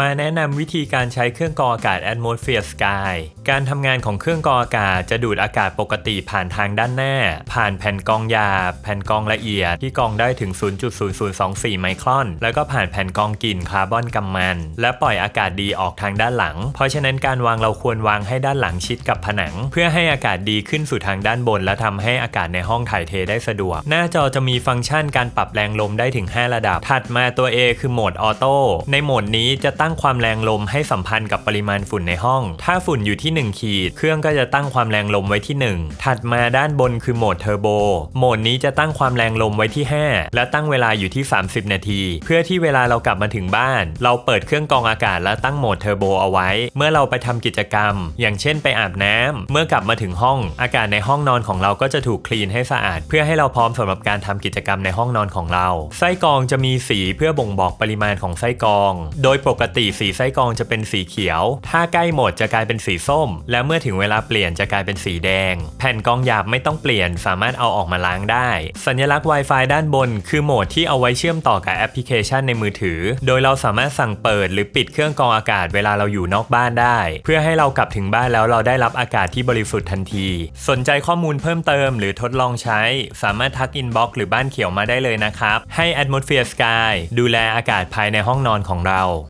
มาแนะนำวิธีการใช้เครื่องกรองอากาศ Atmosphere Sky การทำงานของเครื่องกรองอากาศจะดูดอากาศปกติผ่านทางด้านหน้า ผ่านแผ่นกรองหยาบแผ่นกรองละเอียดที่กรองได้ถึง 0.0024 ไมครอน แล้วก็ผ่านแผ่นกรองกลิ่นคาร์บอนกำมัน และปล่อยอากาศดีออกทางด้านหลัง เพราะฉะนั้นการวางเราควรวางให้ด้านหลังชิดกับผนัง เพื่อให้อากาศดีขึ้นสู่ทางด้านบน และทำให้อากาศในห้องถ่ายเทได้สะดวก หน้าจอจะมีฟังก์ชันการปรับแรงลมได้ถึง 5 ระดับ ถัดมาตัว A คือโหมดออโต้ในโหมดนี้จะตั้งความแรงลมให้สัมพันธ์กับปริมาณฝุ่นในห้อง ถ้าฝุ่นอยู่ที่ 1 ขีด เครื่องก็จะตั้งความแรงลมไว้ที่ 1 ถัดมาด้านบนคือโหมดเทอร์โบ โหมดนี้จะตั้งความแรงลมไว้ที่ 5 และตั้งเวลาอยู่ที่ 30 นาที เพื่อที่เวลาเรากลับมาถึงบ้าน เราเปิดเครื่องกรองอากาศและตั้งโหมดเทอร์โบเอาไว้ เมื่อเราไปทำกิจกรรม อย่างเช่นไปอาบน้ำเมื่อกลับมาถึงห้อง อากาศในห้องนอนของเราก็จะถูกคลีนให้สะอาด เพื่อให้เราพร้อมสำหรับการทำกิจกรรมในห้องนอนของเรา ไส้กรองจะมีสีเพื่อบ่งบอกปริมาณของไส้กรอง โดยปกติสีไส้กรองจะเป็นสีเขียว ถ้าใกล้หมดจะกลายเป็นสีส้ม และเมื่อถึงเวลาเปลี่ยนจะกลายเป็นสีแดง แผ่นกรองหยาบไม่ต้องเปลี่ยนสามารถเอาออกมาล้างได้ สัญลักษณ์ Wi-Fi ด้านบน คือโหมดที่เอาไว้เชื่อมต่อกับแอปพลิเคชันในมือถือ โดยเราสามารถสั่งเปิดหรือปิดเครื่องกรองอากาศเวลาเราอยู่นอกบ้านได้ เพื่อให้เรากลับถึงบ้านแล้วเราได้รับอากาศที่บริสุทธิ์ทันที สนใจข้อมูลเพิ่มเติม หรือทดลองใช้ สามารถทักอินบ็อกซ์หรือบ้านเขียวมาได้เลยนะครับ ให้ Atmosphere Sky ดูแลอากาศภายในห้องนอนของเรา